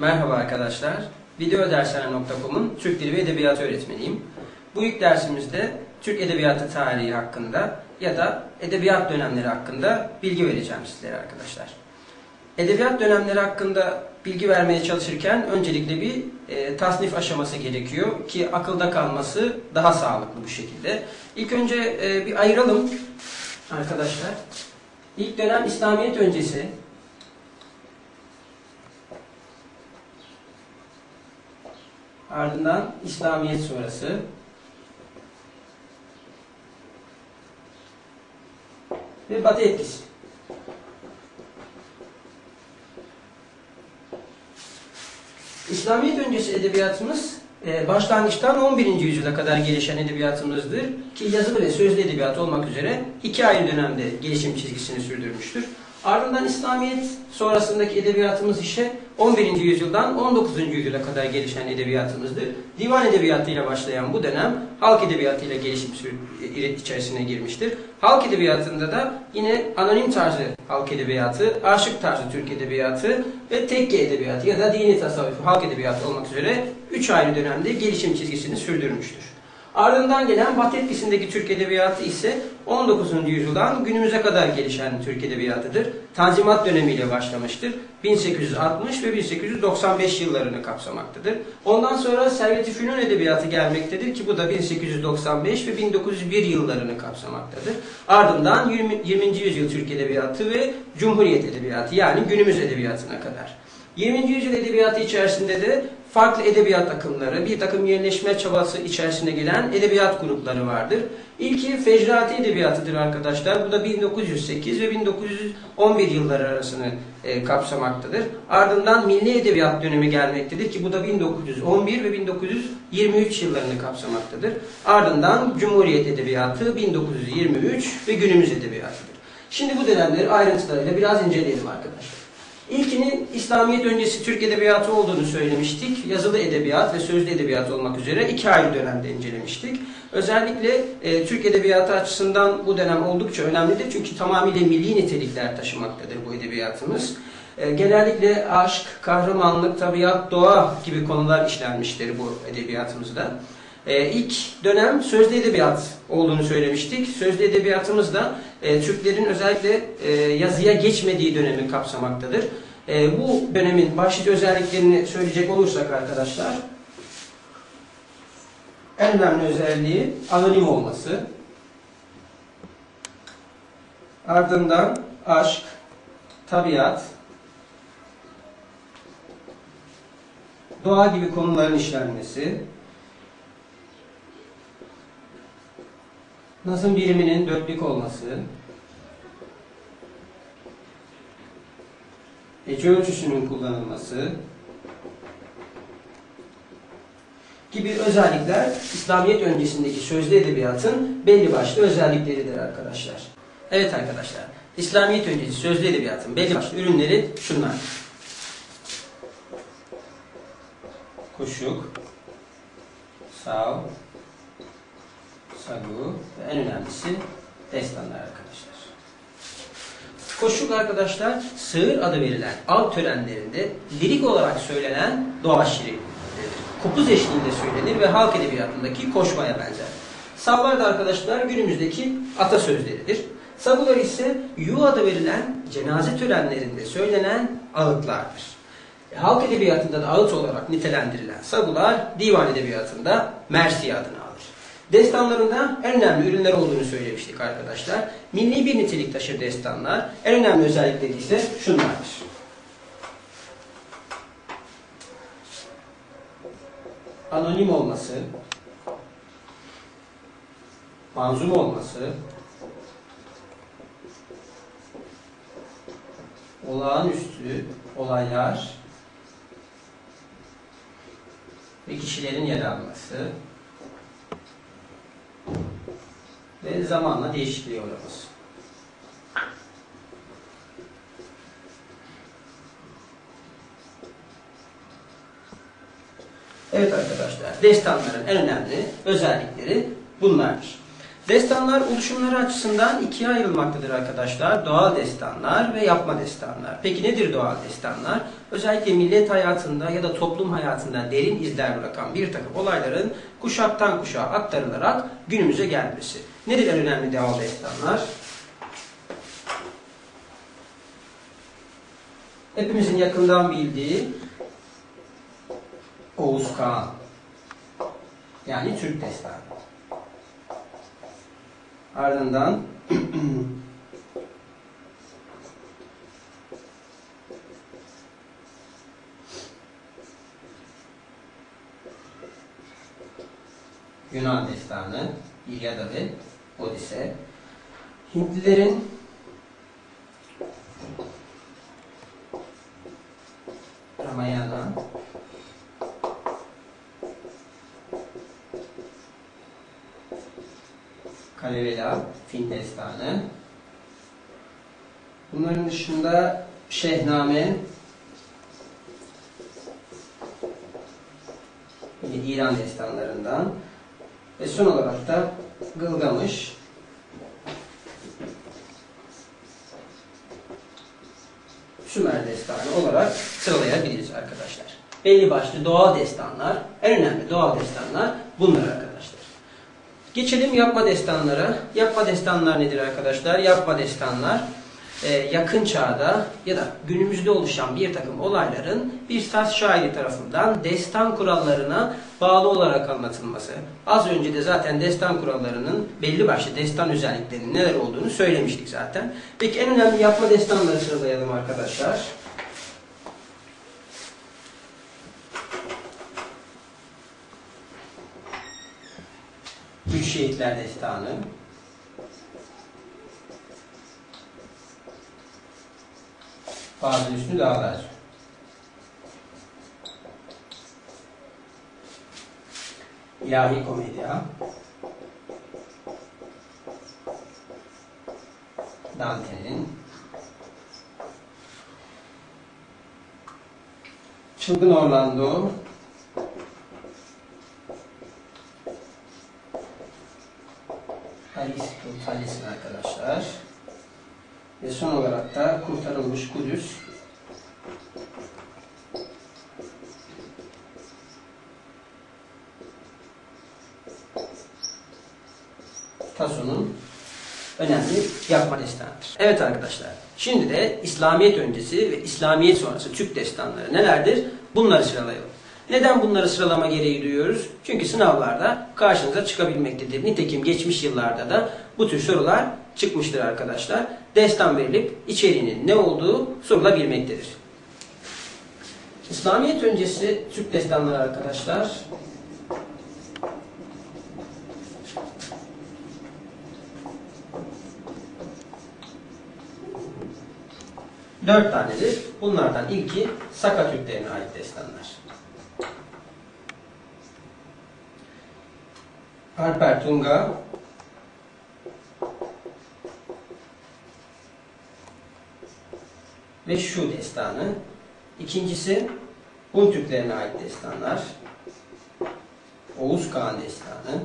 Merhaba arkadaşlar. Videodershane.com'un Türk Dili ve Edebiyatı öğretmeniyim. Bu ilk dersimizde Türk Edebiyatı tarihi hakkında ya da edebiyat dönemleri hakkında bilgi vereceğim sizlere arkadaşlar. Edebiyat dönemleri hakkında bilgi vermeye çalışırken öncelikle bir e, tasnif aşaması gerekiyor ki akılda kalması daha sağlıklı bu şekilde. İlk önce e, bir ayıralım arkadaşlar. İlk dönem İslamiyet öncesi, Ardından İslamiyet sonrası. Ve Batı etkisi. İslamiyet öncesi edebiyatımız e, başlangıçtan 11. yüzyıla kadar gelişen edebiyatımızdır ki yazılı ve sözlü edebiyat olmak üzere iki ayrı dönemde gelişim çizgisini sürdürmüştür. Ardından İslamiyet sonrasındaki edebiyatımız ise 11. yüzyıldan 19. yüzyıla kadar gelişen edebiyatımızdır. Divan edebiyatıyla başlayan bu dönem halk edebiyatıyla gelişim içerisine girmiştir. Halk edebiyatında da yine anonim tarzı halk edebiyatı, aşık tarzı Türk edebiyatı ve tekke edebiyatı ya da dini tasavvuf halk edebiyatı olmak üzere üç ayrı dönemde gelişim çizgisini sürdürmüştür. Ardından gelen Batı etkisindeki Türk Edebiyatı ise 19. yüzyıldan günümüze kadar gelişen Türk Edebiyatıdır. Tanzimat dönemiyle başlamıştır. 1860 ve 1895 yıllarını kapsamaktadır. Ondan sonra Servet-i Fünun Edebiyatı gelmektedir ki bu da 1895 ve 1901 yıllarını kapsamaktadır. Ardından 20. 20. yüzyıl Türk Edebiyatı ve Cumhuriyet Edebiyatı yani günümüz edebiyatına kadar. 20. yüzyıl edebiyatı içerisinde de farklı edebiyat akımları, bir takım yerleşme çabası içerisine gelen edebiyat grupları vardır. İlki Fecrati Edebiyatı'dır arkadaşlar. Bu da 1908 ve 1911 yılları arasını e, kapsamaktadır. Ardından Milli Edebiyat dönemi gelmektedir ki bu da 1911 ve 1923 yıllarını kapsamaktadır. Ardından Cumhuriyet Edebiyatı 1923 ve günümüz edebiyatıdır. Şimdi bu dönemleri ayrıntılarıyla biraz inceleyelim arkadaşlar. İlkinin İslamiyet öncesi Türk Edebiyatı olduğunu söylemiştik. Yazılı edebiyat ve sözlü edebiyat olmak üzere iki ayrı dönemde incelemiştik. Özellikle e, Türk Edebiyatı açısından bu dönem oldukça önemlidir. Çünkü tamamıyla milli nitelikler taşımaktadır bu edebiyatımız. E, genellikle aşk, kahramanlık, tabiat, doğa gibi konular işlenmiştir bu edebiyatımızda. E, ilk dönem sözlü edebiyat olduğunu söylemiştik. Sözlü edebiyatımız da e, Türklerin özellikle e, yazıya geçmediği dönemi kapsamaktadır. E, bu dönemin başlıca özelliklerini söyleyecek olursak arkadaşlar, en önemli özelliği anonim olması. Ardından aşk, tabiat, doğa gibi konuların işlenmesi, Nazım biriminin dörtlük olması, ece ölçüsünün kullanılması gibi özellikler İslamiyet öncesindeki sözlü edebiyatın belli başlı özellikleridir arkadaşlar. Evet arkadaşlar, İslamiyet öncesi sözlü edebiyatın belli başlı ürünleri şunlar. Kuşuk, sav, sagu ve en önemlisi destanlar arkadaşlar. Koşuk arkadaşlar sığır adı verilen av törenlerinde lirik olarak söylenen doğa şiiri kopuz eşliğinde söylenir ve halk edebiyatındaki koşmaya benzer. Savlar da arkadaşlar günümüzdeki atasözleridir. Sagular ise yu adı verilen cenaze törenlerinde söylenen ağıtlardır. E, halk edebiyatında da ağıt olarak nitelendirilen sagular divan edebiyatında mersiye adını alır. Destanlarında en önemli ürünler olduğunu söylemiştik arkadaşlar. Milli bir nitelik taşır destanlar. En önemli özellikleri ise şunlardır. Anonim olması, manzum olması, olağanüstü olaylar ve kişilerin yer alması, ve zamanla değişikliğe uğraması. Evet arkadaşlar, destanların en önemli özellikleri bunlardır. Destanlar oluşumları açısından ikiye ayrılmaktadır arkadaşlar. Doğal destanlar ve yapma destanlar. Peki nedir doğal destanlar? Özellikle millet hayatında ya da toplum hayatında derin izler bırakan bir takım olayların kuşaktan kuşağa aktarılarak günümüze gelmesi. En önemli doğal destanlar? Hepimizin yakından bildiği Oğuz Kağan. Yani Türk destanı. Ardından Yunan destanı, İlyada ve Odise. Hintlilerin Ramayana, Kalevela, Fin destanı. Bunların dışında Şehname, İran destanlarından ve son olarak da Gılgamış, Sümer destanı olarak sıralayabiliriz arkadaşlar. Belli başlı doğal destanlar, en önemli doğal destanlar bunlar arkadaşlar. Geçelim yapma destanlara. Yapma destanlar nedir arkadaşlar? Yapma destanlar e, yakın çağda ya da günümüzde oluşan bir takım olayların bir saz şairi tarafından destan kurallarına bağlı olarak anlatılması. Az önce de zaten destan kurallarının belli başlı destan özelliklerinin neler olduğunu söylemiştik zaten. Peki en önemli yapma destanları sıralayalım arkadaşlar. Üç Şehitler Destanı. Bazı Üstü Dağlar. İlahi Komedya. Dante'nin. Çılgın Orlando. Alice Tales'in arkadaşlar. Ve son olarak da kurtarılmış Kudüs. Tasso'nun önemli yapma destanıdır. Evet arkadaşlar, şimdi de İslamiyet öncesi ve İslamiyet sonrası Türk destanları nelerdir? Bunları sıralayalım. Neden bunları sıralama gereği duyuyoruz? Çünkü sınavlarda karşınıza çıkabilmektedir. Nitekim geçmiş yıllarda da bu tür sorular çıkmıştır arkadaşlar. Destan verilip içeriğinin ne olduğu sorulabilmektedir. İslamiyet öncesi Türk destanları arkadaşlar. Dört tanedir. Bunlardan ilki Saka Türklerine ait destanlar. Alper Tunga ve şu destanı. İkincisi Hun Türklerine ait destanlar. Oğuz Kağan destanı.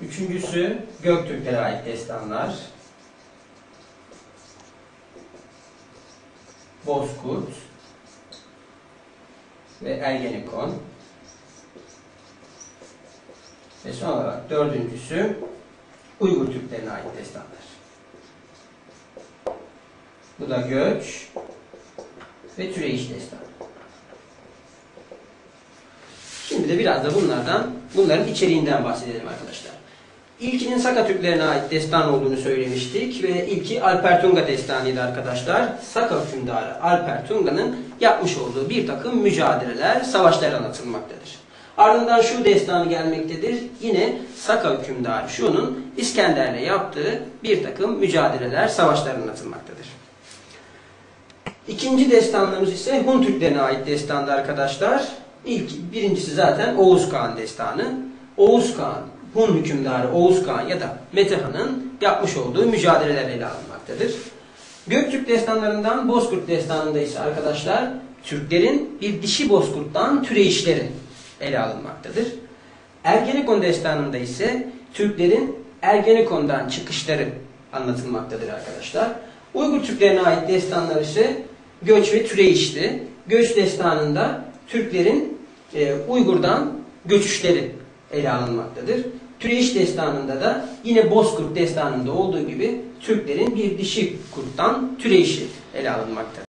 Üçüncüsü Göktürklere ait destanlar. Bozkurt ve Ergenekon. Ve son olarak dördüncüsü Uygur Türklerine ait destanlar. Bu da Göç ve Türeyiş destanı. Şimdi de biraz da bunlardan, bunların içeriğinden bahsedelim arkadaşlar. İlkinin Saka Türklerine ait destan olduğunu söylemiştik ve ilki Alper Tunga destanıydı arkadaşlar. Saka hükümdarı Alper Tunga'nın yapmış olduğu bir takım mücadeleler, savaşlar anlatılmaktadır. Ardından şu destanı gelmektedir. Yine Saka hükümdarı şunun İskender'le yaptığı bir takım mücadeleler, savaşlar anlatılmaktadır. İkinci destanlarımız ise Hun Türklerine ait destandı arkadaşlar. İlk, birincisi zaten Oğuz Kağan destanı. Oğuz Kağan, Hun hükümdarı Oğuz Kağan ya da Metehan'ın yapmış olduğu mücadeleler ele alınmaktadır. Göktürk destanlarından Bozkurt destanında ise arkadaşlar Türklerin bir dişi bozkurttan türeyişleri ele alınmaktadır. Ergenekon destanında ise Türklerin Ergenekon'dan çıkışları anlatılmaktadır arkadaşlar. Uygur Türklerine ait destanlar ise göç ve türeyişti. Göç destanında Türklerin e, Uygur'dan göçüşleri ele alınmaktadır. Türeyiş destanında da yine Bozkurt destanında olduğu gibi Türklerin bir dişi kurttan türeyişi ele alınmaktadır.